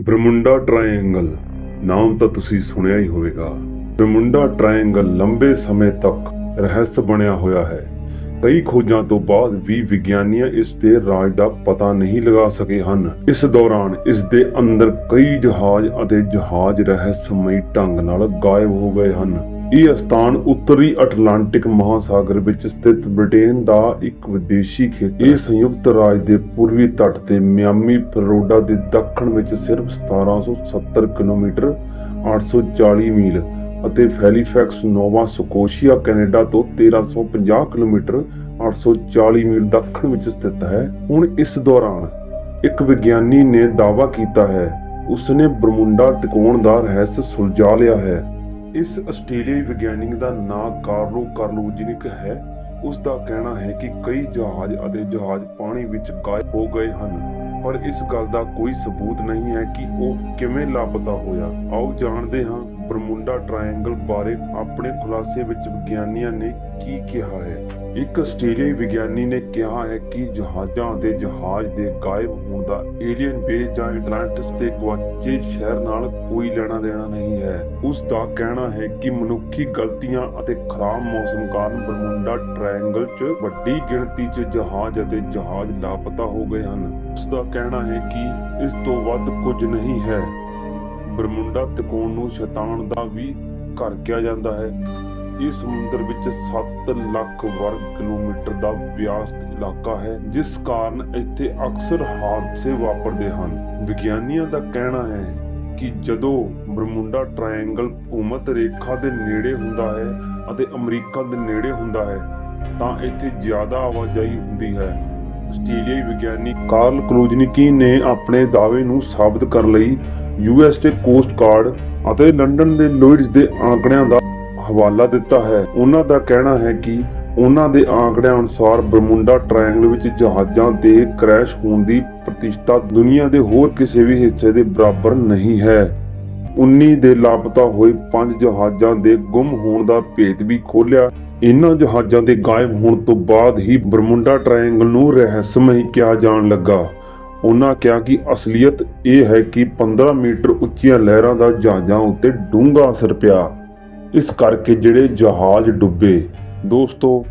ਬਰਮੁੰਡਾ triangle ਨਾਮ ਤਾਂ ਤੁਸੀਂ ਸੁਣਿਆ ਹੀ ਹੋਵੇਗਾ। ਬਰਮੁੰਡਾ ਟ੍ਰਾਇੰਗਲ ਲੰਬੇ ਸਮੇਂ ਤੱਕ ਰਹੱਸ ਬਣਿਆ ਹੋਇਆ ਹੈ। ਕਈ ਖੋਜਾਂ ਤੋਂ ਬਾਅਦ ਵੀ ਵਿਗਿਆਨੀਆਂ ਇਸ ਦੇ ਰਾਜ ਦਾ ਪਤਾ ਨਹੀਂ ਲਗਾ ਸਕੇ ਹਨ। ਇਸ ਦੌਰਾਨ ਇਸ ਦੇ ਅੰਦਰ ਕਈ ਜਹਾਜ਼ ਅਤੇ ਜਹਾਜ਼ ਰਹੱਸਮਈ ਢੰਗ ਨਾਲ ਗਾਇਬ ਹੋ ਗਏ ਹਨ। ਇਹ ਸਥਾਨ ਉੱਤਰੀ ਅਟਲਾਂਟਿਕ ਮਹਾਸਾਗਰ ਵਿੱਚ ਸਥਿਤ ਬ੍ਰਿਟੇਨ ਦਾ ਇੱਕ ਵਿਦੇਸ਼ੀ ਖੇਤਰ ਇਹ ਸੰਯੁਕਤ ਰਾਜ ਦੇ ਪੂਰਬੀ ਤੱਟ ਤੇ ਮਿਆਮੀ ਫਲੋਰੀਡਾ ਦੇ ਦੱਖਣ ਵਿੱਚ ਸਿਰਫ 1770 ਕਿਲੋਮੀਟਰ 840 ਮੀਲ ਅਤੇ ਫੈਲੀਫੈਕਸ ਨੋਵਾ ਸਕੋਸ਼ੀਆ, ਕੈਨੇਡਾ ਤੋਂ 1350 ਕਿਲੋਮੀਟਰ 840 ਮੀਲ ਦੱਖਣ ਵਿੱਚ ਸਥਿਤ ਹੈ। ਹੁਣ ਇਸ ਦੌਰਾਨ ਇੱਕ ਵਿਗਿਆਨੀ ਨੇ ਦਾਅਵਾ ਕੀਤਾ ਹੈ, ਉਸਨੇ ਬਰਮੁੰਡਾ ਤਿਕੋਣ ਦਾ ਰਹੱਸ ਸੁਲਝਾ ਲਿਆ ਹੈ। ਇਸ ਆਸਟ੍ਰੇਲੀਆਈ ਵਿਗਿਆਨੀ ਦਾ ਨਾਂ ਕਾਰਲੋ ਕਾਰਲੂਜਨਿਕ ਹੈ। ਉਸ ਦਾ ਕਹਿਣਾ ਹੈ ਕਿ ਕਈ ਜਹਾਜ਼ ਅਤੇ ਜਹਾਜ਼ ਪਾਣੀ ਵਿੱਚ ਗਾਇਬ ਹੋ ਗਏ ਹਨ, ਪਰ ਇਸ ਗੱਲ ਦਾ ਕੋਈ ਸਬੂਤ ਨਹੀਂ ਹੈ ਕਿ ਉਹ ਕਿਵੇਂ ਲਾਪਤਾ ਹੋਇਆ। ਆਓ ਜਾਣਦੇ ਹਾਂ ਬਰਮੁੰਡਾ ਟ੍ਰਾਇੰਗਲ ਬਾਰੇ ਆਪਣੇ ਖੁਲਾਸੇ ਵਿੱਚ ਵਿਗਿਆਨੀਆਂ ਨੇ ਕੀ ਕਿਹਾ ਹੈ? ਇੱਕ ਆਸਟ੍ਰੇਲੀਆਈ ਵਿਗਿਆਨੀ ਨੇ ਕਿਹਾ ਹੈ ਕਿ ਜਹਾਜ਼ਾਂ ਅਤੇ ਜਹਾਜ਼ ਦੇ ਗਾਇਬ ਹੋਣ ਦਾ ਏਲੀਅਨ ਬੇਸ ਜਾਂ ਐਟਲਾਂਟਿਸ ਦੇ ਗਵਾਚੇ ਸ਼ਹਿਰ ਨਾਲ ਕੋਈ ਲੈਣਾ ਦੇਣਾ ਨਹੀਂ ਹੈ। ਉਸ ਦਾ ਕਹਿਣਾ ਹੈ ਕਿ ਮਨੁੱਖੀ ਗਲਤੀਆਂ ਅਤੇ ਖਰਾਬ ਮੌਸਮ ਕਾਰਨ ਬਰਮੁੰਡਾ ਟ੍ਰਾਇੰਗਲ 'ਚ ਵੱਡੀ ਗਿਣਤੀ 'ਚ ਜਹਾਜ਼ ਅਤੇ ਜਹਾਜ਼ ਲਾਪਤਾ ਹੋ ਗਏ ਹਨ। ਉਸ ਦਾ ਕਹਿਣਾ ਹੈ ਕਿ ਇਸ ਤੋਂ ਵੱਧ ਕੁਝ ਨਹੀਂ ਹੈ। ਬਰਮੁੰਡਾ ਤਿਕੋਣ ਨੂੰ ਸ਼ੈਤਾਨ ਦਾ ਵੀ ਘਰ ਕਿਹਾ ਜਾਂਦਾ ਹੈ। ਇਹ ਸਮੁੰਦਰ ਵਿੱਚ 7 ਲੱਖ ਵਰਗ ਕਿਲੋਮੀਟਰ ਦਾ ਵਿਆਸਤ ਇਲਾਕਾ ਹੈ, ਜਿਸ ਕਾਰਨ ਇੱਥੇ ਅਕਸਰ ਹਾਦਸੇ ਵਾਪਰਦੇ ਹਨ। ਵਿਗਿਆਨੀਆਂ ਦਾ ਕਹਿਣਾ ਹੈ ਕਿ ਜਦੋਂ ਬਰਮੁੰਡਾ ਟ੍ਰਾਇੰਗਲ ਭੂਮਤ ਰੇਖਾ ਦੇ ਨੇੜੇ ਹੁੰਦਾ ਹੈ ਅਤੇ ਅਮਰੀਕਾ ਦੇ ਨੇੜੇ ਹੁੰਦਾ ਹੈ, ਤਾਂ ਇੱਥੇ ਜ਼ਿਆਦਾ ਆਵਾਜਾਈ ਹੁੰਦੀ ਹੈ। ਆਸਟ੍ਰੇਲੀਆਈ ਵਿਗਿਆਨੀ ਕਾਰਲ ਕਲੂਜਨਿਕੀ ਨੇ ਆਪਣੇ ਦਾਅਵੇ ਨੂੰ ਸਾਬਤ ਕਰਨ ਲਈ ਯੂਐਸਏ ਕੋਸਟ ਗਾਰਡ ਅਤੇ ਲੰਡਨ ਦੇ ਲੋਇਡਸ ਦੇ ਆંકੜਿਆਂ ਦਾ ਹਵਾਲਾ ਦਿੱਤਾ ਹੈ। ਉਹਨਾਂ ਦਾ ਕਹਿਣਾ ਹੈ ਕਿ ਉਹਨਾਂ ਦੇ ਆંકੜਿਆਂ ਅਨੁਸਾਰ ਬਰਮੁੰਡਾ ਟ੍ਰਾਇੰਗਲ ਵਿੱਚ ਜਹਾਜ਼ਾਂ ਦੇ ਕ੍ਰੈਸ਼ ਹੋਣ ਦੀ ਪ੍ਰਤੀਸ਼ਤਾ ਦੁਨੀਆ ਦੇ ਹੋਰ ਕਿਸੇ ਵੀ ਹਿੱਸੇ ਦੇ ਬਰਾਬਰ ਨਹੀਂ ਹੈ। 19 ਦੇ ਲਾਪਤਾ ਹੋਏ ਪੰਜ ਜਹਾਜ਼ਾਂ ਦੇ ਗੁੰਮ ਹੋਣ ਦਾ ਭੇਤ ਵੀ ਖੋਲਿਆ ਇਨ੍ਹਾਂ ਜਹਾਜ਼ਾਂ ਦੇ ਗਾਇਬ ਹੋਣ ਤੋਂ ਬਾਅਦ ਹੀ ਬਰਮੁੰਡਾ ਟ੍ਰਾਇੰਗਲ ਨੂੰ ਰਹੱਸਮਈ ਕਿਹਾ ਜਾਣ ਲੱਗਾ। ਉਹਨਾਂ ਕਿਹਾ ਕਿ ਅਸਲੀਅਤ ਇਹ ਹੈ ਕਿ 15 ਮੀਟਰ ਉੱਚੀਆਂ ਲਹਿਰਾਂ ਦਾ ਜਹਾਜ਼ਾਂ ਉੱਤੇ ਡੂੰਘਾ ਅਸਰ ਪਿਆ। ਇਸ ਕਰਕੇ ਜਿਹੜੇ ਜਹਾਜ਼ ਡੁੱਬੇ। ਦੋਸਤੋ,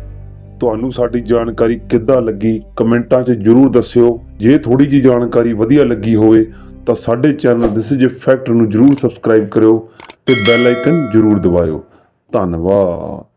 ਤੁਹਾਨੂੰ ਸਾਡੀ ਜਾਣਕਾਰੀ ਕਿੱਦਾਂ ਲੱਗੀ? ਕਮੈਂਟਾਂ 'ਚ ਜਰੂਰ ਦੱਸਿਓ। ਜੇ ਥੋੜੀ ਜੀ ਜਾਣਕਾਰੀ ਵਧੀਆ ਲੱਗੀ ਹੋਵੇ, ਤਾਂ ਸਾਡੇ ਚੈਨਲ ਦਿਸ ਇਜ਼ ਫੈਕਟ ਨੂੰ ਜਰੂਰ ਸਬਸਕ੍ਰਾਈਬ ਕਰਿਓ ਤੇ ਬੈਲ ਆਈਕਨ ਜਰੂਰ ਦਬਾਇਓ। ਧੰਨਵਾਦ।